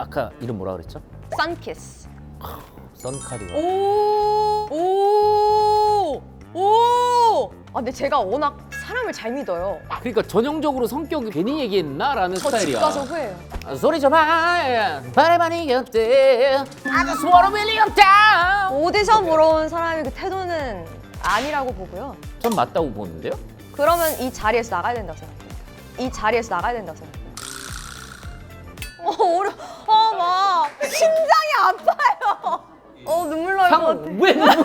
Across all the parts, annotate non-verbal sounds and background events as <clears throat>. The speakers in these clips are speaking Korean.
아까 이름 뭐라 그랬죠? 썬키스. 썬카리와. 오! 오! 오! 아, 근데 제가 워낙 사람을 잘 믿어요. 그러니까 전형적으로 성격이 괜히 얘기했나라는 저 집 스타일이야. 가서 후회해요. 아, 소리 좀 하. 바래만이 곁에 I just wanna really up down. 오디션 보러 온 사람의 그 태도는 아니라고 보고요. 전 맞다고 보는데요. 그러면 이 자리에서 나가야 된다고 생각해요. 이 자리에서 나가야 된다고 생각해요. 어, 오려, 어, 막 심장이 아파요. 어, 눈물 날것 같아. 상, 왜 눈물?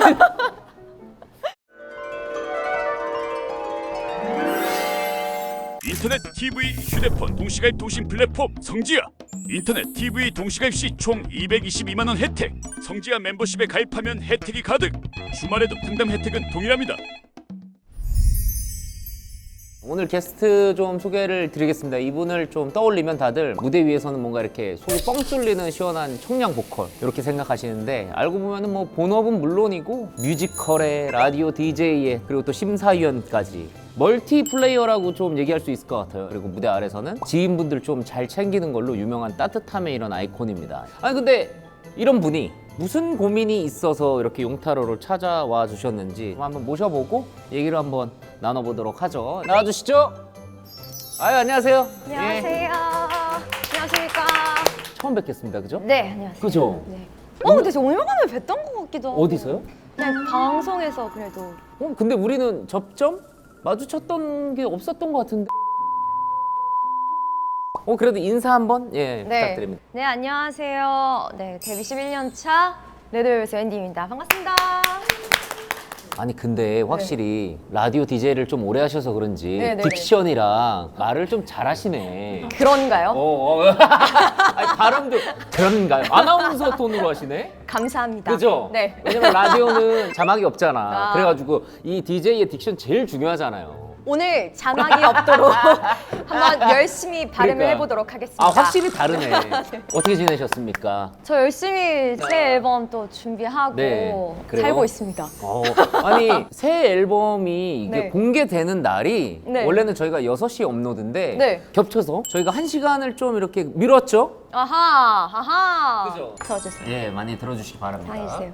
인터넷 TV 휴대폰 동시가입 도심 플랫폼 성지야 인터넷 TV 동시가입 시 총 222만 원 혜택 성지야 멤버십에 가입하면 혜택이 가득 주말에도 상담 혜택은 동일합니다 오늘 게스트 좀 소개를 드리겠습니다. 이분을 좀 떠올리면 다들 무대 위에서는 뭔가 이렇게 속이 뻥 뚫리는 시원한 청량 보컬 이렇게 생각하시는데 알고 보면은 뭐 본업은 물론이고 뮤지컬에 라디오 DJ에 그리고 또 심사위원까지 멀티 플레이어라고 좀 얘기할 수 있을 것 같아요. 그리고 무대 아래서는 지인분들 좀 잘 챙기는 걸로 유명한 따뜻함의 이런 아이콘입니다. 아니 근데 이런 분이 무슨 고민이 있어서 이렇게 용타로를 찾아와 주셨는지 한번 모셔보고 얘기를 한번 나눠보도록 하죠. 나와주시죠. 아유 안녕하세요. 예, 안녕하세요. 안녕하십니까. 처음 뵙겠습니다. 그죠? 네, 안녕하세요. 그죠? 네. 어, 근데 저 얼마 만에 뵀던 것 같기도 하고. 어디서요? 그냥 방송에서 그래도. 어, 근데 우리는 접점 마주쳤던 게 없었던 것 같은데. 어 그래도 인사 한번 예 부탁드립니다. 네, 안녕하세요. 네, 데뷔 11년 차 레드벨벳의 웬디입니다. 반갑습니다. 아니 근데 확실히 라디오 DJ를 좀 오래 하셔서 그런지 네, 네, 딕션이랑 말을 좀 잘하시네. 그런가요? 어, 어. <laughs> 아니, 발음도 그런가요? 아나운서 톤으로 하시네? 감사합니다. 그죠? 네. 왜냐면 라디오는 자막이 없잖아. 아. 그래가지고 이 DJ의 딕션 제일 중요하잖아요. 오늘 자막이 없도록 <laughs> 한번 열심히 발음을 그러니까. 해보도록 하겠습니다. 아 확실히 다르네. <laughs> 어떻게 지내셨습니까? 저 열심히 새 앨범 또 준비하고 네, 그래요? 살고 있습니다. 어, 아니 새 앨범이 이게 네. 공개되는 날이 네. 원래는 저희가 6시에 업로드인데 네. 겹쳐서 저희가 1시간을 좀 이렇게 미뤘죠? 아하, 아하. 그죠? 들어주세요. 예, 많이 들어주시기 바랍니다. 다 해주세요.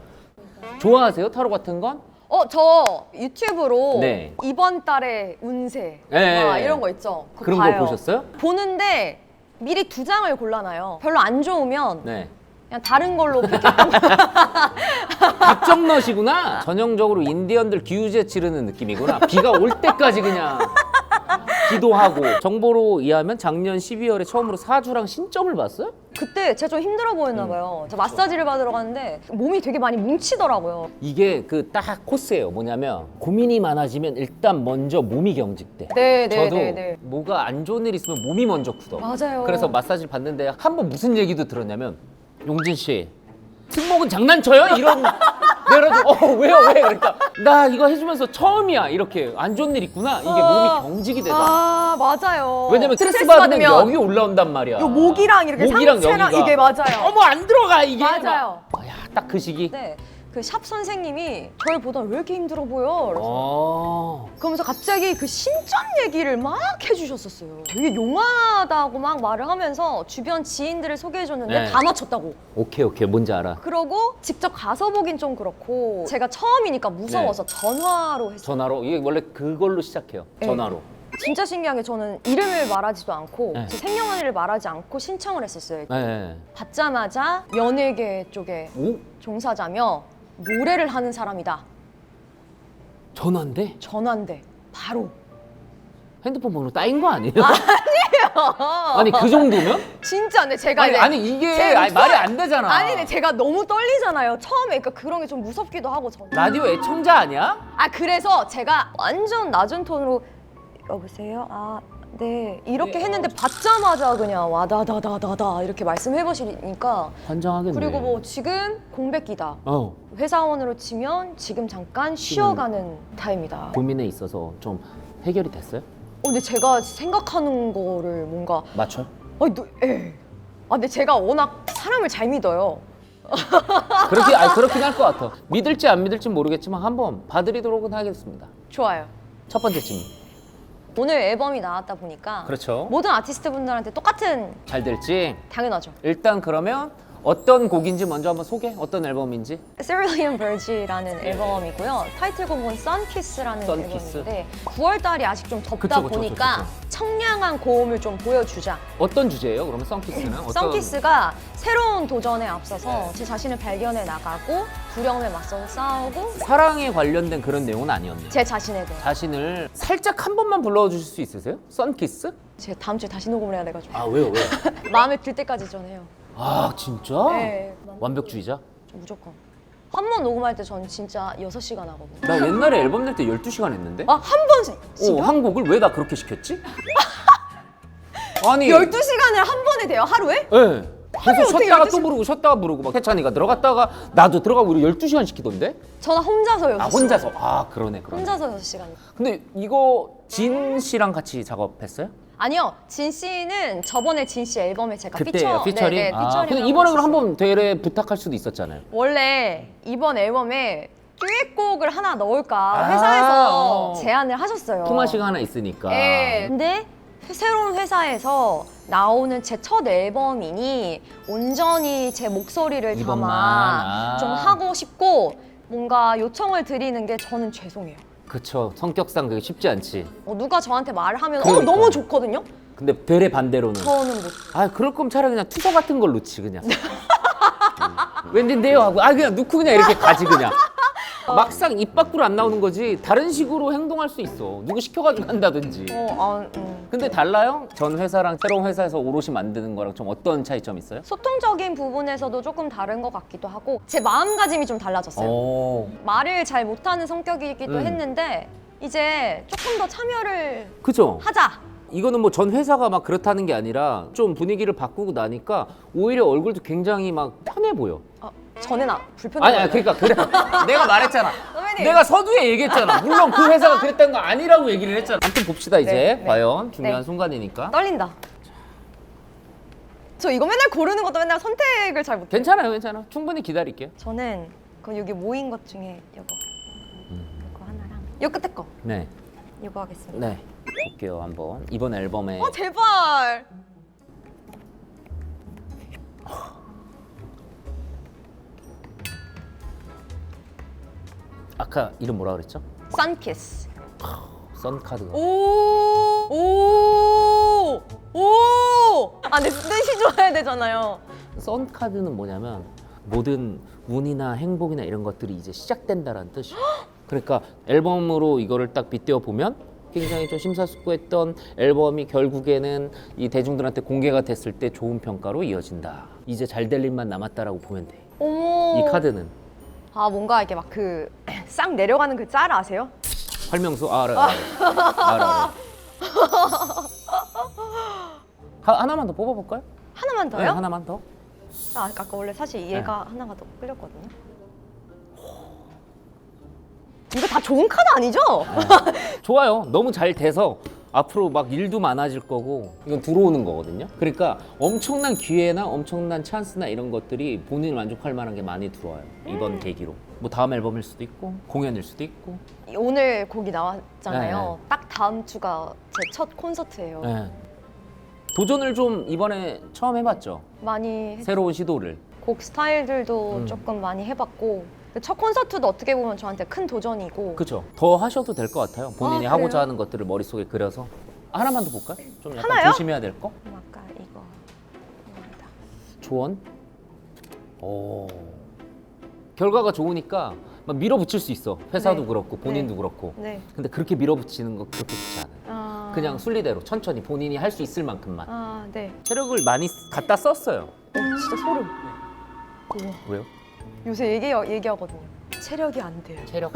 좋아하세요? 타로 같은 건? 어, 저 유튜브로 네. 이번 달의 운세 네. 막 이런 거 있죠. 그거 그런 봐요. 거 보셨어요? 보는데 미리 두 장을 골라놔요. 별로 안 좋으면 네. 그냥 다른 걸로 <laughs> 픽했던. 갑정너시구나. 전형적으로 인디언들 기우제 치르는 느낌이구나. 비가 올 때까지 그냥 기도하고. 정보로 의하면 작년 12월에 처음으로 사주랑 신점을 봤어요? 그때 제가 좀 힘들어 보였나 봐요. 저 마사지를 받으러 갔는데 몸이 되게 많이 뭉치더라고요. 이게 그 딱 코스예요. 뭐냐면 고민이 많아지면 일단 먼저 몸이 경직돼. 네, 네, 저도 네, 네. 뭐가 안 좋은 일 있으면 몸이 먼저 굳어. 맞아요. 그래서 마사지를 받는데 한 번 무슨 얘기도 들었냐면 용진 씨 승목은 장난쳐요? 이런 내가 어 왜요 왜 그러니까 나 이거 해주면서 처음이야 이렇게 안 좋은 일 있구나 이게 아. 몸이 경직이 되다. 아, 맞아요. 왜냐면 스트레스 받으면 여기 올라온단 말이야. 요 목이랑 이렇게 목이랑 상체랑 여기가. 이게 맞아요. 어머 안 들어가 이게. 맞아요. 야 딱 그 시기. 네. 그 샵 선생님이 저를 보다 왜 이렇게 힘들어 보여? 그래서 어. 그러면서 갑자기 그 신점 얘기를 막 해주셨었어요. 되게 용하다고 막 말을 하면서 주변 지인들을 소개해줬는데 네. 다 맞췄다고. 오케이 오케이 뭔지 알아. 그러고 직접 가서 보긴 좀 그렇고 제가 처음이니까 무서워서 전화로 했어요. 전화로 이게 원래 그걸로 시작해요. 네. 전화로. 진짜 신기한 게 저는 이름을 말하지도 않고 네. 제 생년월일을 말하지 않고 신청을 했었어요. 네. 받자마자 연예계 쪽에 오 종사자며 노래를 하는 사람이다. 전화인데 전화인데 바로. 핸드폰 번호 따인 거 아니에요? 아니에요. 아니 그 정도면? 진짜 근데 제가 아니, 이제 아니 이게 제 아니, 말이 안 되잖아. 아니 근데 제가 너무 떨리잖아요. 처음에 그러니까 그런 게 좀 무섭기도 하고 저는. 라디오 애청자 아니야? 아 그래서 제가 완전 낮은 톤으로 여보세요. 아 네. 이렇게 네, 했는데 받자마자 그냥 와다다다다다 이렇게 말씀해 보시니까 환장하겠네. 그리고 뭐 지금 공백기다. 어 회사원으로 치면 지금 잠깐 쉬어가는 타임이다. 고민에 있어서 좀 해결이 됐어요? 어, 근데 제가 생각하는 거를 뭔가 맞춰? 아니 너, 에. 아 근데 제가 워낙 사람을 잘 믿어요. 그렇게 아 그렇긴 할 것 같아. 믿을지 안 믿을지 모르겠지만 한번 봐드리도록은 하겠습니다. 좋아요. 첫 번째 질문. 오늘 앨범이 나왔다 보니까 그렇죠. 모든 아티스트 분들한테 똑같은 잘 될지 당연하죠. 일단 그러면 어떤 곡인지 먼저 한번 소개. 어떤 앨범인지. Cerulean Verge라는 앨범이고요. 타이틀곡은 Sunkiss라는 Sunkiss. 앨범인데 9월 달이 아직 좀 덥다 그쵸, 그쵸, 보니까 그쵸, 청량한 고음을 좀 보여주자. 어떤 주제예요? 그러면 썬키스는 어떤? 썬키스가 새로운 도전에 앞서서 제 자신을 발견해 나가고 두려움에 맞서서 싸우고 사랑에 관련된 그런 내용은 아니었네요. 제 자신에 대해 자신을 살짝 한 번만 불러주실 수 있으세요? 썬키스? 제가 다음 주에 다시 녹음을 해야 돼가지고 아 왜요 왜? <laughs> 마음에 들 때까지 전해요. 아 진짜? 네, 완벽주의자? 무조건. 한 번 녹음할 때 전 진짜 6시간 하거든요. 나 옛날에 앨범 낼 때 12시간 했는데? 아, 한 번씩? 어, 한 곡을 왜 나 그렇게 시켰지? <laughs> 아니 12시간을 한 번에 돼요, 하루에? 예. 계속 어떻게 쉬었다가 12또 부르고 쉬었다가 부르고 막 해찬이가 들어갔다가 나도 들어가고 우리 12시간 시키던데? 저는 혼자서 6시간. 아 혼자서 아 그러네 그러네 혼자서 6시간. 근데 이거 진 씨랑 같이 작업했어요? 아니요, 진 씨는 저번에 진 씨 앨범에 제가 그때요 피처, 피처링? 네, 네, 아, 피처링 근데 이번에 그럼 있었어요. 한번 대회 부탁할 수도 있었잖아요 원래 이번 앨범에 듀엣곡을 하나 넣을까 아, 회사에서 어. 제안을 하셨어요. 품앗이가 하나 있으니까 예. 근데 새로운 회사에서 나오는 제 첫 앨범이니 온전히 제 목소리를 이번만, 담아 아. 좀 하고 싶고 뭔가 요청을 드리는 게 저는 죄송해요. 그쵸 성격상 그게 쉽지 않지 어, 누가 저한테 말을 하면 어, 그러니까. 너무 좋거든요. 근데 되레 반대로는 저는 못. 아 그럴 거면 차라리 그냥 투서 같은 걸 넣지 그냥 음. 왠지인데요 하고 아 그냥 넣고 그냥 이렇게 가지 그냥 막상 입 밖으로 안 나오는 거지 다른 식으로 행동할 수 있어 누구 시켜가지고 한다든지 어, 아, 음. 근데 달라요? 전 회사랑 새로운 회사에서 오롯이 만드는 거랑 좀 어떤 차이점 있어요? 소통적인 부분에서도 조금 다른 것 같기도 하고 제 마음가짐이 좀 달라졌어요. 오 말을 잘 못하는 성격이기도 음. 했는데 이제 조금 더 참여를 그죠? 하자. 이거는 뭐 전 회사가 막 그렇다는 게 아니라 좀 분위기를 바꾸고 나니까 오히려 얼굴도 굉장히 막 편해 보여 어, 저는 아, 불편해요. 아니, 아니 그러니까 그래 <laughs> 내가 말했잖아 선배님. 내가 서두에 얘기했잖아 물론 그 회사가 그랬다는 거 아니라고 얘기를 했잖아 아무튼 봅시다 이제 네, 네. 과연 중요한 네. 순간이니까 떨린다. 저 이거 맨날 고르는 것도 맨날 선택을 잘 못해. 괜찮아요 괜찮아 충분히 기다릴게요 저는 그 여기 모인 것 중에 이거 이거 하나랑 이 끝에 거 네 이거 하겠습니다. 네. 볼게요 한번 이번 앨범에 어 제발. 아까 이름 뭐라 그랬죠? 선키스. 썬카드가 오. 오. 오. 아, 내 뜻이 좋아야 되잖아요. 썬카드는 뭐냐면 모든 운이나 행복이나 이런 것들이 이제 시작된다라는 뜻이에요. <gasps> 그러니까 앨범으로 이거를 딱 빗대어 보면 굉장히 좀 심사숙고했던 앨범이 결국에는 이 대중들한테 공개가 됐을 때 좋은 평가로 이어진다. 이제 잘 될 일만 남았다라고 보면 돼. 어머. 이 카드는 아 뭔가 이렇게 막 그 <clears throat> 싹 내려가는 그 짤 아세요? 설명서 아, 알아, 알아, 알아. 하, 하나만 더 뽑아볼까요? 하나만 네, 더요? 하나만 더. 아, 아까 원래 사실 얘가 하나가 더 끌렸거든요. 이거 다 좋은 카드 아니죠? 좋아요. 너무 잘 돼서 앞으로 막 일도 많아질 거고 이건 들어오는 거거든요. 그러니까 엄청난 기회나 엄청난 찬스나 이런 것들이 본인이 만족할 만한 게 많이 들어와요. 이번 계기로. 뭐 다음 앨범일 수도 있고 공연일 수도 있고. 오늘 곡이 나왔잖아요. 네. 딱 다음 주가 제 첫 콘서트예요. 네. 도전을 좀 이번에 처음 해봤죠. 많이 했- 새로운 시도를. 곡 스타일들도 음. 조금 많이 해봤고 첫 콘서트도 어떻게 보면 저한테 큰 도전이고 그죠? 더 하셔도 될 것 같아요. 본인이 아, 하고자 그래요? 하는 것들을 머릿속에 그려서 하나만 더 볼까요? 좀 약간 하나요? 조심해야 될 거? 음, 아까 이거 이겁니다. 조언? 오. 결과가 좋으니까 막 밀어붙일 수 있어. 회사도 네. 그렇고 본인도 네. 그렇고. 네. 근데 그렇게 밀어붙이는 거 그렇게 좋지 않아요. 아, 그냥 순리대로 천천히 본인이 할 수 있을 만큼만. 아 네. 체력을 많이 갖다 썼어요. 어, 진짜 소름. 우와. 왜요? 요새 얘기 얘기하거든요. 체력이 안 돼요. 체력.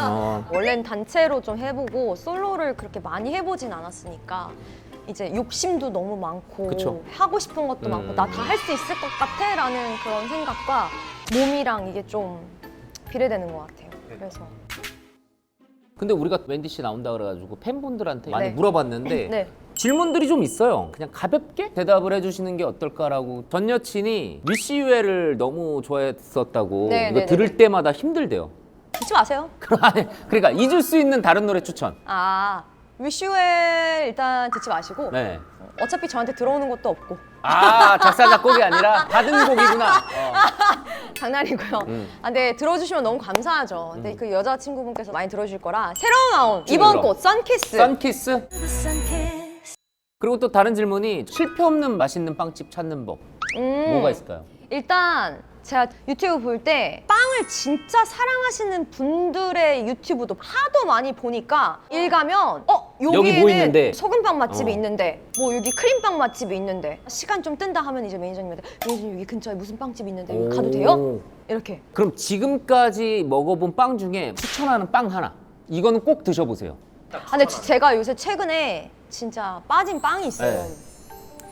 어. <laughs> 원래는 단체로 좀 해보고 솔로를 그렇게 많이 해보진 않았으니까 이제 욕심도 너무 많고 그쵸. 하고 싶은 것도 음. 많고 나 다 할 수 있을 것 같아라는 그런 생각과 몸이랑 이게 좀 비례되는 것 같아요. 그래서 근데 우리가 웬디 씨 나온다 그래가지고 팬분들한테 많이 네. 물어봤는데 네. 질문들이 좀 있어요. 그냥 가볍게 대답을 해주시는 게 어떨까라고. 전 여친이 미시 유애를 너무 좋아했었다고 네, 이거 네, 들을 네. 때마다 힘들대요. 듣지 마세요. <laughs> 그러니까 잊을 수 있는 다른 노래 추천. 아 위슈에 일단 듣지 마시고 네. 어차피 저한테 들어오는 것도 없고 아 작사 작곡이 아니라 받은 곡이구나. 어. <laughs> 장난이고요. 음. 아, 근데 들어주시면 너무 감사하죠. 근데 그 여자친구분께서 많이 들어주실 거라 새로운 나온 이번. 곡 썬키스. 썬키스. 그리고 또 다른 질문이 실패 없는 맛있는 빵집 찾는 법 음, 뭐가 있을까요? 일단 제가 유튜브 볼 때 빵을 진짜 사랑하시는 분들의 유튜브도 하도 많이 보니까 일 가면 어 여기 여기에는 뭐 있는데? 소금빵 맛집이 어. 있는데 뭐 여기 크림빵 맛집이 있는데 시간 좀 뜬다 하면 이제 매니저님한테 매니저님 여기 근처에 무슨 빵집이 있는데 여기 가도 돼요? 오. 이렇게 그럼 지금까지 먹어본 빵 중에 추천하는 빵 하나 이거는 꼭 드셔보세요. 아, 근데 지- 제가 요새 최근에 진짜 빠진 빵이 있어요.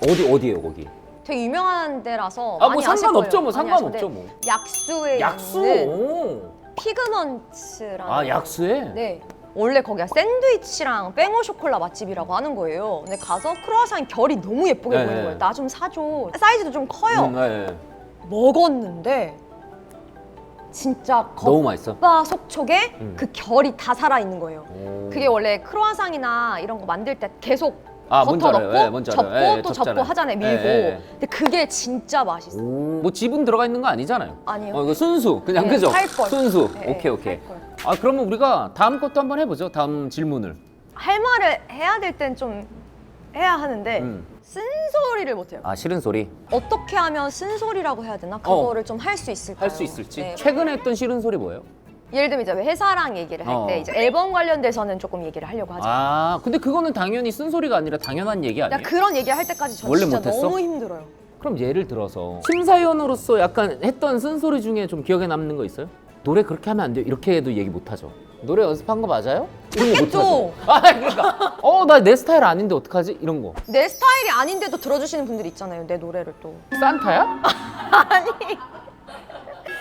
네. 어디 어디예요 거기? 되게 유명한 데라서 아 뭐 많이 아실 상관없죠 거예요. 뭐 많이 상관없죠 뭐. 약수에 약수. 있는 오. 피그먼츠라는 아 약수에? 네. 원래 거기가 샌드위치랑 뺑오 쇼콜라 맛집이라고 하는 거예요. 근데 가서 크루아상 결이 너무 예쁘게 네, 보이는 네. 거예요. 나 좀 사줘. 사이즈도 좀 커요. 음, 네. 먹었는데 진짜 너무 맛있어. 겉바 속촉에 음. 그 결이 다 살아 있는 거예요. 오. 그게 원래 크루아상이나 이런 거 만들 때 계속 아, 뭔지 버터 알아요. 넣고 예, 뭔지 접고 알아요. 예, 또 접잖아요. 접고 하잖아요 밀고 예, 예. 근데 그게 진짜 맛있어 요 오. 뭐 지분 들어가 있는 거 아니잖아요. 아니요. 어, 이거 순수 그냥 네, 그죠? 살 걸. 순수. 네, 오케이 오케이. 걸. 아 그러면 우리가 다음 것도 한번 해보죠. 다음 질문을. 할 말을 해야 될 땐 좀 해야 하는데 음. 쓴소리를 못해요 아 싫은 소리 어떻게 하면 쓴소리라고 해야 되나 그거를 좀 할 수 있을까요? 할 수 있을지. 네. 최근에 했던 싫은 소리 뭐예요? 예를 들면 이제 회사랑 얘기를 할 때 어. 이제 앨범 관련돼서는 조금 얘기를 하려고 하죠 아 근데 그거는 당연히 쓴소리가 아니라 당연한 얘기 나 아니에요? 그런 얘기를 할 때까지 저 원래 진짜 못했어? 너무 힘들어요 그럼 예를 들어서 심사위원으로서 약간 했던 쓴소리 중에 좀 기억에 남는 거 있어요? 노래 그렇게 하면 안 돼요. 이렇게 해도 얘기 못 하죠. 노래 연습한 거 맞아요? 이런 거못 했죠. 하죠. <laughs> 아 그러니까 어 나 내 스타일 아닌데 어떡하지? 이런 거. 내 스타일이 아닌데도 들어주시는 분들 있잖아요 내 노래를 또 산타야? <laughs> 아니.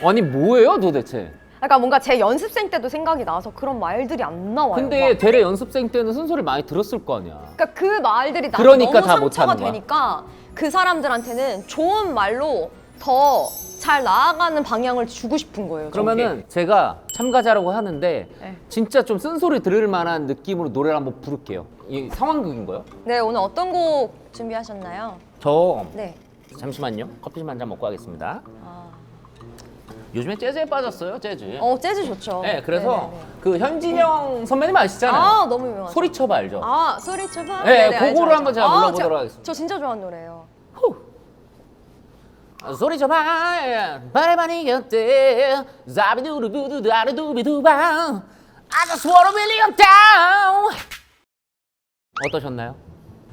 아니 뭐예요 도대체? 그러니까 뭔가 제 연습생 때도 생각이 나서 그런 말들이 안 나와요 근데 막. 대래 연습생 때는 쓴소리 많이 들었을 거 아니야. 그러니까 그 말들이 나한테 그러니까 너무 다 상처가 못하는 거야. 되니까 그 사람들한테는 좋은 말로 더 잘 나아가는 방향을 주고 싶은 거예요. 그러면은 제가 참가자라고 하는데 네. 진짜 좀 쓴소리 들을 만한 느낌으로 노래를 한번 부를게요. 이 상황극인 거요? 저게. 네 오늘 어떤 곡 준비하셨나요? 저 네. 잠시만요. 커피 좀 한 잔 먹고 하겠습니다. 아. 요즘에 재즈에 빠졌어요, 재즈. 어 재즈 좋죠. 네, 그래서 네네네. 그 현진영 선배님 아시잖아요. 아 너무 유명하죠. 소리쳐봐 알죠? 아 소리 쳐봐. 네, 네네, 그거를 알죠, 한번 알죠. 제가 아, 불러보도록 저- 하겠습니다. 저 진짜 좋아하는 노래예요. 아, 소리쳐봐 바래바니 곁에 자비두루두두다르두비두방 I just wanna really get down 어떠셨나요?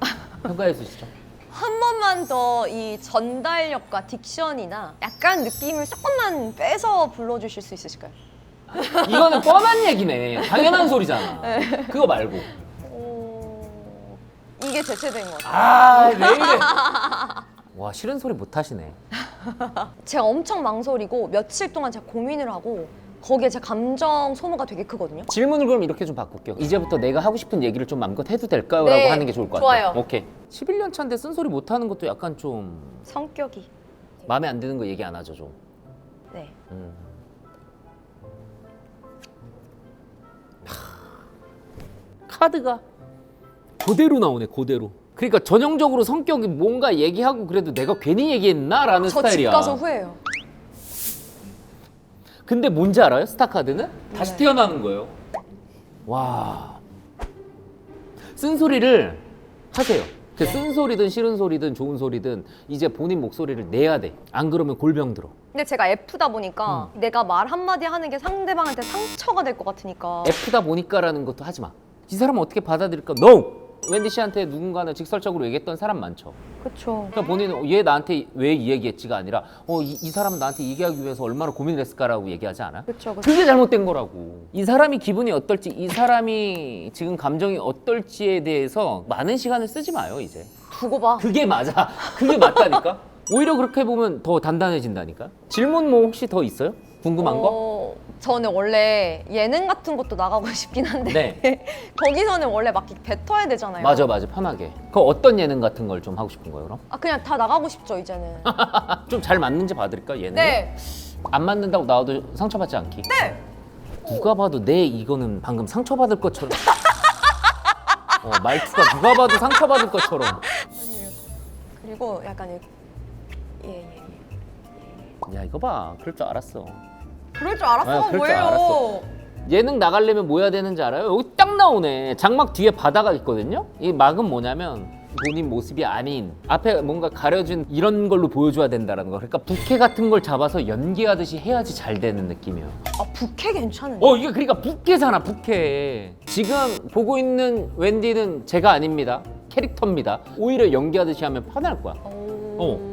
<laughs> 평가해 주시죠. 한 번만 더 이 전달력과 딕션이나 약간 느낌을 조금만 빼서 불러주실 수 있으실까요? <laughs> 이거는 뻔한 얘기네. 당연한 소리잖아. <laughs> 그거 말고. 오... 이게 대체된 것 같아요. 아, 왜 이래? 와, 싫은 소리 못 하시네. <laughs> 제가 엄청 망설이고 며칠 동안 제가 고민을 하고 거기에 제 감정 소모가 되게 크거든요. 질문을 그럼 이렇게 좀 바꿀게요. 이제부터 내가 하고 싶은 얘기를 좀 마음껏 해도 될까요? 네, 라고 하는 게 좋을 것 같아요. 좋아요. 오케이. 11년 차인데 쓴소리 못 하는 것도 약간 좀 성격이. 마음에 안 드는 거 얘기 안 하죠, 좀. 네. 음. 카드가 그대로 나오네, 그대로. 그러니까 전형적으로 성격이 뭔가 얘기하고 그래도 내가 괜히 얘기했나라는 저 집 스타일이야. 가서 후회해요. 근데 뭔지 알아요? 스타카드는? 다시 네. 태어나는 거예요. 와. 쓴소리를 하세요. 그 쓴소리든 싫은 소리든 좋은 소리든 이제 본인 목소리를 내야 돼. 안 그러면 골병 들어. 근데 제가 F다 보니까 음. 내가 말 한마디 하는 게 상대방한테 상처가 될 것 같으니까 F다 보니까라는 것도 하지 마. 이 사람은 어떻게 받아들일까? No! 웬디 씨한테 누군가는 직설적으로 얘기했던 사람 많죠. 그쵸. 그러니까 본인은 얘 나한테 왜 이 얘기했지가 아니라 어, 이, 이 사람은 나한테 얘기하기 위해서 얼마나 고민을 했을까라고 얘기하지 않아? 그쵸. 그게 잘못된 거라고. 이 사람이 기분이 어떨지, 이 사람이 지금 감정이 어떨지에 대해서 많은 시간을 쓰지 마요, 이제. 두고 봐. 그게 맞아. 그게 맞다니까. <laughs> 오히려 그렇게 보면 더 단단해진다니까. 질문 뭐 혹시 더 있어요? 궁금한 거? 어, 저는 원래 예능 같은 것도 나가고 <laughs> 싶긴 한데 네. <laughs> 거기서는 원래 막 뱉어야 되잖아요. 맞아, 맞아. 편하게. 그 어떤 예능 같은 걸 좀 하고 싶은 거예요, 그럼? 아 그냥 다 나가고 싶죠 이제는. <laughs> 좀 잘 맞는지 봐드릴까, 예능? 네. 안 맞는다고 나와도 상처받지 않기. 네. 누가 봐도 내 이거는 방금 상처받을 것처럼 어, 말투가 누가 봐도 상처받을 것처럼. 아니에요. 그리고 약간 이- 예, 예, 예. 야 이거 봐. 그럴 줄 알았어. 그럴 줄 알았어. 아, 그럴 줄 뭐예요? 알았어. 예능 나가려면 뭐 해야 되는지 알아요? 여기 딱 나오네. 장막 뒤에 바다가 있거든요. 이 막은 뭐냐면 본인 모습이 아닌 앞에 뭔가 가려진 이런 걸로 보여줘야 된다는 거. 그러니까 부캐 같은 걸 잡아서 연기하듯이 해야지 잘 되는 느낌이에요. 아 부캐 괜찮은데. 어 이게 그러니까 부캐잖아 부캐. 지금 보고 있는 웬디는 제가 아닙니다. 캐릭터입니다. 오히려 연기하듯이 하면 편할 거야. 오.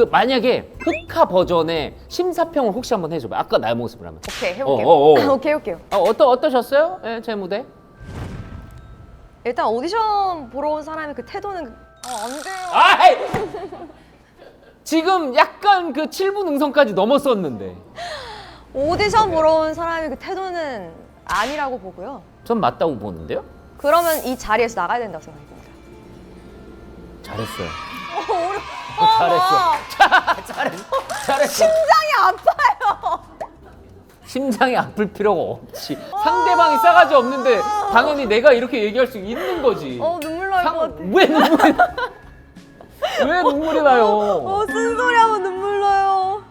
그 만약에 흑화 버전의 심사평을 혹시 한번 해줘봐. 아까 나의 모습을 하면. 오케이 해볼게요. 어, 어, 어. <laughs> 오케이 해볼게요. 어, 어떠 어떠셨어요? 예, 제 무대? 일단 오디션 보러 온 사람의 그 태도는 어, 안 돼요. 아이! 지금 약간 그 7분 응성까지 넘었었는데. 오디션 보러 온 사람의 그 태도는 아니라고 보고요. 전 맞다고 보는데요? 그러면 이 자리에서 나가야 된다고 생각합니다. 잘했어요. 어, 어려... 어, 잘했어. <laughs> 잘했어. 잘했어. 심장이 아파요. 심장이 아플 필요가 없지. 상대방이 싸가지 없는데 당연히 내가 이렇게 얘기할 수 있는 거지. 어 눈물 날것 같아. 상... 왜 눈물이 나? 왜 눈물이 나요? 어 쓴소리 하면 눈물 나요.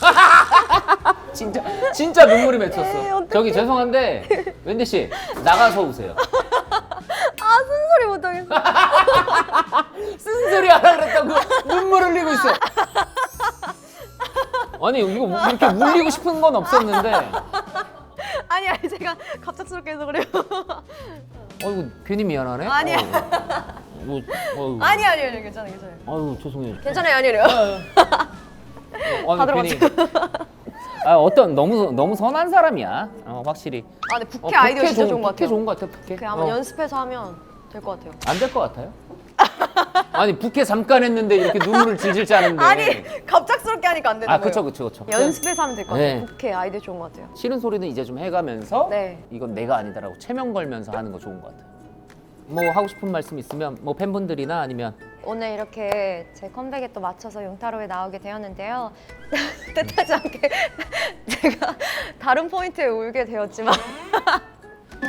<laughs> 진짜 진짜 눈물이 맺혔어. 어떡해. 저기 죄송한데 웬디 씨 나가서 오세요. 아 쓴소리 못하겠어. <laughs> <laughs> 쓴소리 하라 그랬다고 눈물 흘리고 있어. 아니 이거 뭐 이렇게 울리고 싶은 건 없었는데 아니 아니 제가 갑작스럽게 해서 그래요. 어이구 괜히 미안하네. 아니야. 뭐, 어이구. 아니 아니 아니 괜찮아요 괜찮아요. 아유 죄송해요. 괜찮아요 아니래요. <laughs> 아니, 다 괜히 아 어떤 너무 너무 선한 사람이야. 어, 확실히. 아 근데 어, 아이디어 진짜 좋은 것 같아요. 좋은 것 같아. 부캐. 그 한번 어. 연습해서 하면 될 것 같아요. 안될 것 같아요. 아니 부캐 잠깐 했는데 이렇게 눈물을 질질 짜는데. <laughs> 아니 갑작스럽게 하니까 안 되는 아 거예요. 그쵸 그쵸 그쵸. 연습해서 하면 될 것 같아요. 네. 부캐 아이디어 좋은 것 같아요. 싫은 소리는 이제 좀 해가면서 네. 이건 내가 아니다라고 체면 걸면서 하는 거 좋은 것 같아요. 뭐 하고 싶은 말씀 있으면 뭐 팬분들이나 아니면 오늘 이렇게 제 컴백에 또 맞춰서 용타로에 나오게 되었는데요. <laughs> 뜻하지 않게 <laughs> 제가 다른 포인트에 울게 되었지만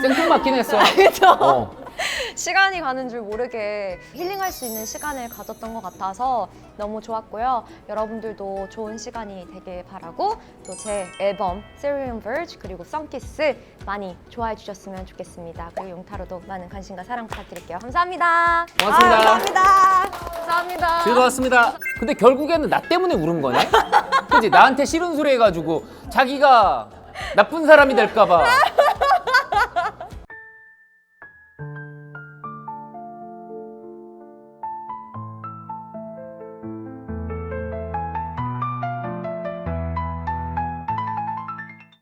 생뚱맞긴 했어. 그죠? 어. <laughs> 시간이 가는 줄 모르게 힐링할 수 있는 시간을 가졌던 것 같아서 너무 좋았고요. 여러분들도 좋은 시간이 되길 바라고 또 제 앨범 Syrian Verge 그리고 썬키스 많이 좋아해 주셨으면 좋겠습니다. 그리고 용타로도 많은 관심과 사랑 부탁드릴게요. 감사합니다. 고맙습니다. 아, 감사합니다. 감사합니다. 즐거웠습니다. 근데 결국에는 나 때문에 울은 거네? 그지? 나한테 싫은 소리 해가지고 자기가 나쁜 사람이 될까봐